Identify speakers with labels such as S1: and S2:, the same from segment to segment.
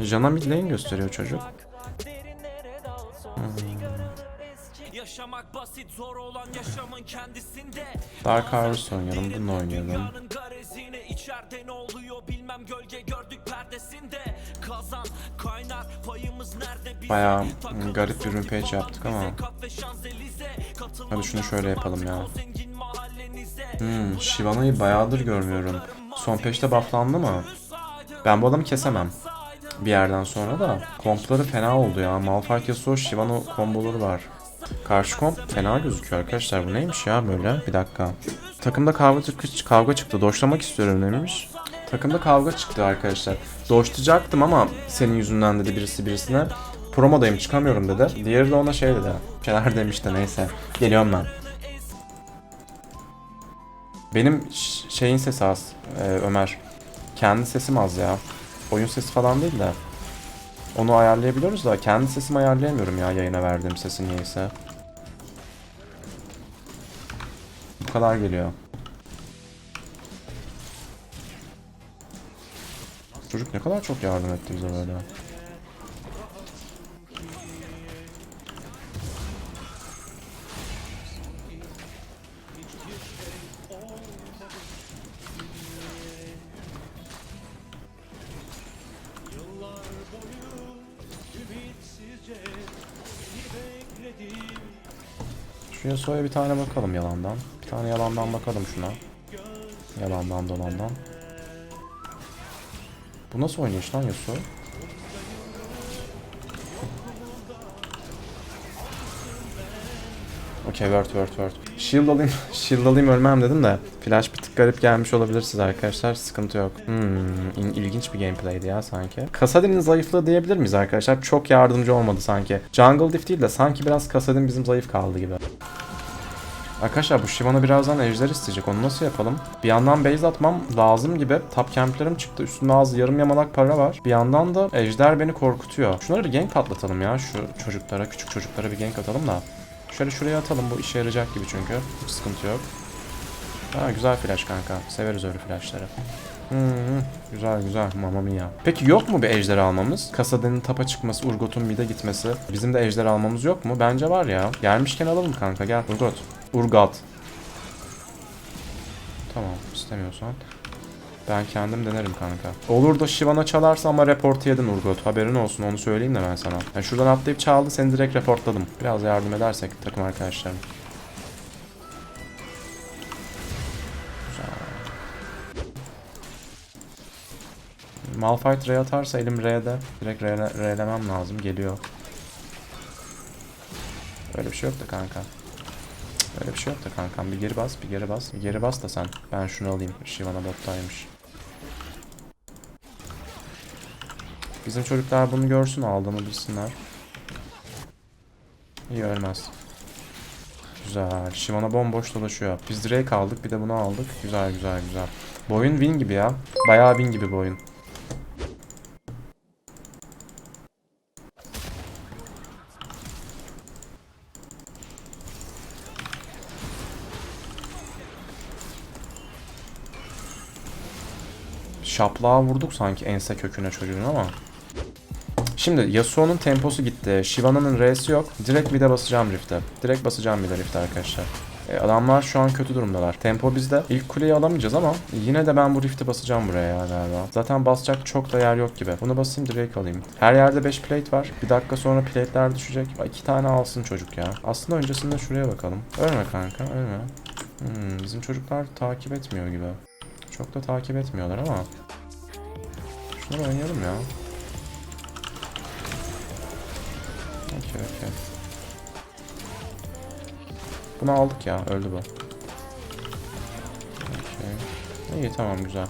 S1: Jana mid gösteriyor çocuk.
S2: Yaşamak basit zor olan yaşamın kendisinde
S1: Dark Harvest oynayalım, bununla oynayalım.
S2: Garezine ne oluyor bilmem gölge gördük perdesinde Kazan kaynar payımız nerede Takılırız
S1: hmm, garip bir rampage yaptık ama. Hadi şunu şöyle yapalım ya. Hmm, Shivana'yı bayağıdır görmüyorum. Son peşte bufflandı mı? Ben bu adamı kesemem. Bir yerden sonra da kompları fena oldu ya. Malphite Yasuo Shivana komboları var. Karşı komp fena gözüküyor arkadaşlar. Bu neymiş ya böyle? Bir dakika. Takımda kavga, kavga çıktı. Doşlamak istiyorum demiş. Takımda kavga çıktı arkadaşlar. Doşlayacaktım ama senin yüzünden dedi birisi birisine. Promodayım çıkamıyorum dedi. Diğeri de ona şey dedi. Şeyler demiş de neyse. Geliyorum ben. Benim şeyin sesi az e, Ömer. Kendi sesim az ya. Oyun sesi falan değil de. Onu ayarlayabiliyoruz da kendi sesimi ayarlayamıyorum ya yayına verdiğim sesi niyeyse. Bu kadar geliyor. Çocuk ne kadar çok yardım etti bize böyle. Şu Yasuo'ya bir tane bakalım yalandan. Bir tane yalandan bakalım şuna. Yalandan dolandan. Bu nasıl oynayış lan Yasuo? Okey word word word. Shield alayım, shield alayım ölmem dedim de Flash bir garip gelmiş olabilir size arkadaşlar sıkıntı yok. Hmm, in- ilginç bir gameplay'di ya sanki. Kasadin'in zayıflığı diyebilir miyiz arkadaşlar? Çok yardımcı olmadı sanki. Jungle Diff değil de sanki biraz Kasadin bizim zayıf kaldı gibi. Arkadaşlar bu Shyvana birazdan ejder isteyecek. Onu nasıl yapalım? Bir yandan base atmam lazım gibi. Top camplerim çıktı. Üstümde az yarım yamalak para var. Bir yandan da ejder beni korkutuyor. Şunları bir gank patlatalım ya. Şu çocuklara, küçük çocuklara bir gank atalım da. Şöyle şuraya atalım. Bu işe yarayacak gibi çünkü. Hiç sıkıntı yok. Ha, güzel flash kanka. Severiz öyle flashları. Hı hı. Güzel güzel mamma mia. Peki yok mu bir ejder almamız? Kasadenin tapa çıkması, Urgot'un mid'e gitmesi. Bizim de ejder almamız yok mu? Bence var ya. Gelmişken alalım kanka gel. Urgot. Urgot. Tamam istemiyorsan. Ben kendim denerim kanka. Olur da Shyvana çalarsa ama report yedin Urgot. Haberin olsun onu söyleyeyim de ben sana. Yani şuradan atlayıp çaldı seni direkt reportladım. Biraz yardım edersek takım arkadaşlarım. Malphite R atarsa elim R'de. Direkt R'le- R'lemem lazım. Geliyor. Öyle bir şey yok da kanka. Öyle bir şey yok da kankam. Bir geri bas, bir geri bas. Bir geri bas da sen. Ben şunu alayım. Shyvana bottaymış. Bizim çocuklar bunu görsün aldığını bilsinler. İyi ölmez. Güzel. Shyvana bomboş dolaşıyor. Biz Drake aldık bir de bunu aldık. Güzel güzel güzel. Bu oyun win gibi ya. Bayağı win gibi bu Şaplığa vurduk sanki ense köküne çocuğun ama. Şimdi Yasuo'nun temposu gitti. Shivana'nın R'si yok. Direkt bir de basacağım Rift'e. Direkt basacağım bir de Rift'e arkadaşlar. E, adamlar şu an kötü durumdalar. Tempo bizde. İlk kuleyi alamayacağız ama yine de ben bu Rift'i basacağım buraya ya galiba. Zaten basacak çok da yer yok gibi. Bunu basayım Drake alayım. Her yerde 5 plate var. Bir dakika sonra plate'ler düşecek. Bak, iki tane alsın çocuk ya. Aslında öncesinde şuraya bakalım. Ölme kanka ölme. Hmm, bizim çocuklar takip etmiyor gibi. Çok da takip etmiyorlar ama. Şunları oynayalım ya. Okey okey. Bunu aldık ya. Öldü bu. Okey. İyi tamam güzel.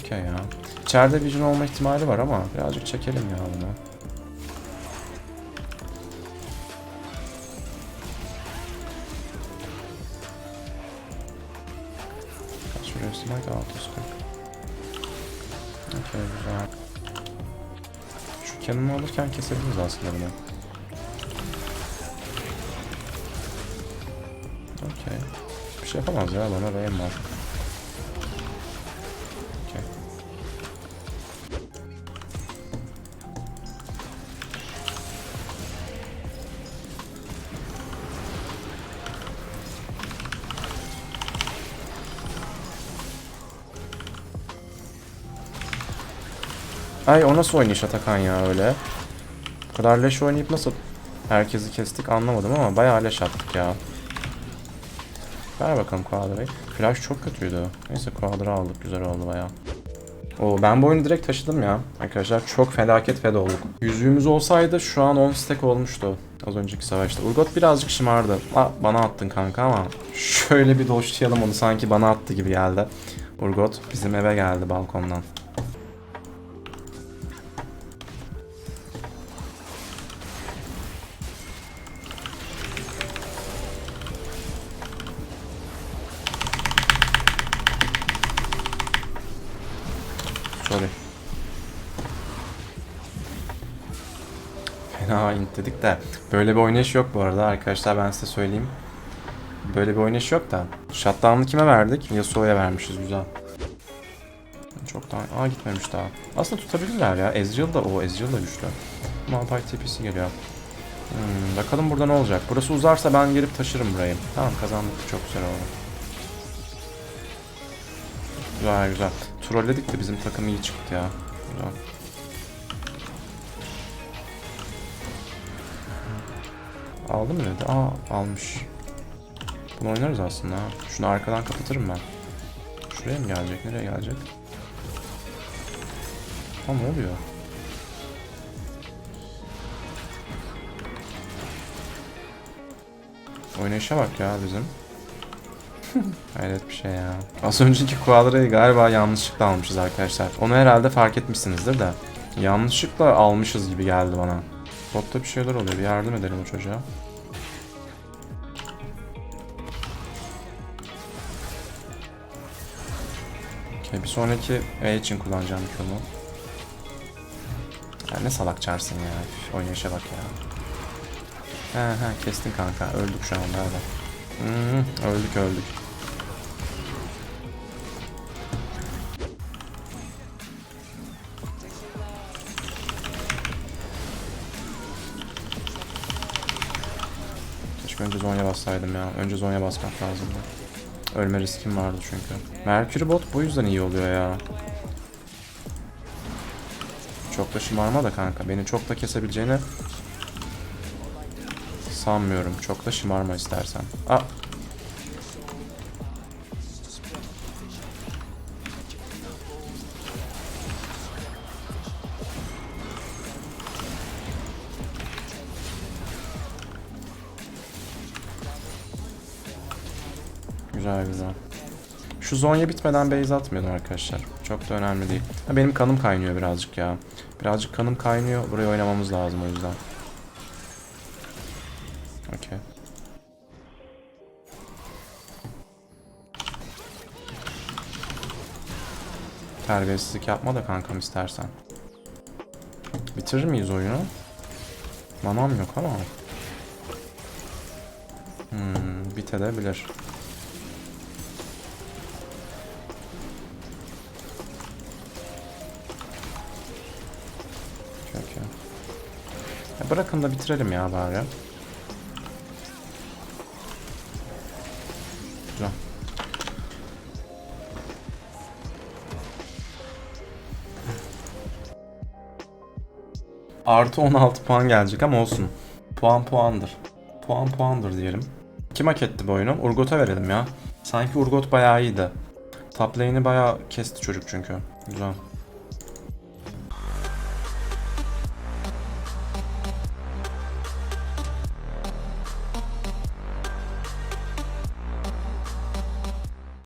S1: Okey ya. İçeride vision olma ihtimali var ama birazcık çekelim ya bunu. Okey güzel. Şu canımı alırken kesebiliriz aslında bunu. Okey. Bir şey yapamaz ya bana beğen Ay o nasıl oynayış Atakan ya öyle? Bu kadar leş oynayıp nasıl herkesi kestik anlamadım ama bayağı leş attık ya. Ver bakalım Quadra'yı. Flash çok kötüydü. Neyse Quadra aldık güzel oldu bayağı. Oo, ben bu oyunu direkt taşıdım ya. Arkadaşlar çok felaket fed olduk. Yüzüğümüz olsaydı şu an 10 stack olmuştu. Az önceki savaşta. Urgot birazcık şımardı. Aa, bana attın kanka ama şöyle bir doşlayalım onu sanki bana attı gibi geldi. Urgot bizim eve geldi balkondan. İnt dedik de böyle bir oynayış yok bu arada arkadaşlar ben size söyleyeyim. Böyle bir oynayış yok da. Shutdown'ı kime verdik? Yasuo'ya vermişiz güzel. Çok daha... Aa gitmemiş daha. Aslında tutabilirler ya. Ezreal da o. Ezreal da güçlü. Malphite TP'si geliyor. Hmm, bakalım burada ne olacak. Burası uzarsa ben gelip taşırım burayı. Tamam kazandık. Çok güzel oldu. Güzel güzel. Trolledik de bizim takım iyi çıktı ya. Güzel. Aldı mı dedi? Aa almış. Bunu oynarız aslında ha. Şunu arkadan kapatırım ben. Şuraya mı gelecek? Nereye gelecek? Ha ne oluyor? Oynayışa bak ya bizim. Hayret bir şey ya. Az önceki kuadrayı galiba yanlışlıkla almışız arkadaşlar. Onu herhalde fark etmişsinizdir de. Yanlışlıkla almışız gibi geldi bana. Botta bir şeyler oluyor. Bir yardım edelim o çocuğa. Okey, bir sonraki E için kullanacağım Q'mu. Ya ne salak çarsın ya. Üf, oynayışa bak ya. He he kestin kanka. Öldük şu anda hadi. Hmm, öldük öldük. Önce Zonya bassaydım ya. Önce Zonya basmak lazımdı. Ölme riskim vardı çünkü. Mercury bot bu yüzden iyi oluyor ya. Çok da şımarma da kanka. Beni çok da kesebileceğini sanmıyorum. Çok da şımarma istersen. Aa. Güzel güzel. Şu zonya bitmeden base atmıyordum arkadaşlar. Çok da önemli değil. Ha, benim kanım kaynıyor birazcık ya. Birazcık kanım kaynıyor. Buraya oynamamız lazım o yüzden. Okey. Terbiyesizlik yapma da kankam istersen. Bitirir miyiz oyunu? Manam yok ama. Hmm, bitebilir. Bırakın da bitirelim ya bari. Güzel. Artı 16 puan gelecek ama olsun. Puan puandır. Puan puandır diyelim. Kim hak etti bu oyunu? Urgot'a verelim ya. Sanki Urgot bayağı iyiydi. Top lane'i bayağı kesti çocuk çünkü. Güzel.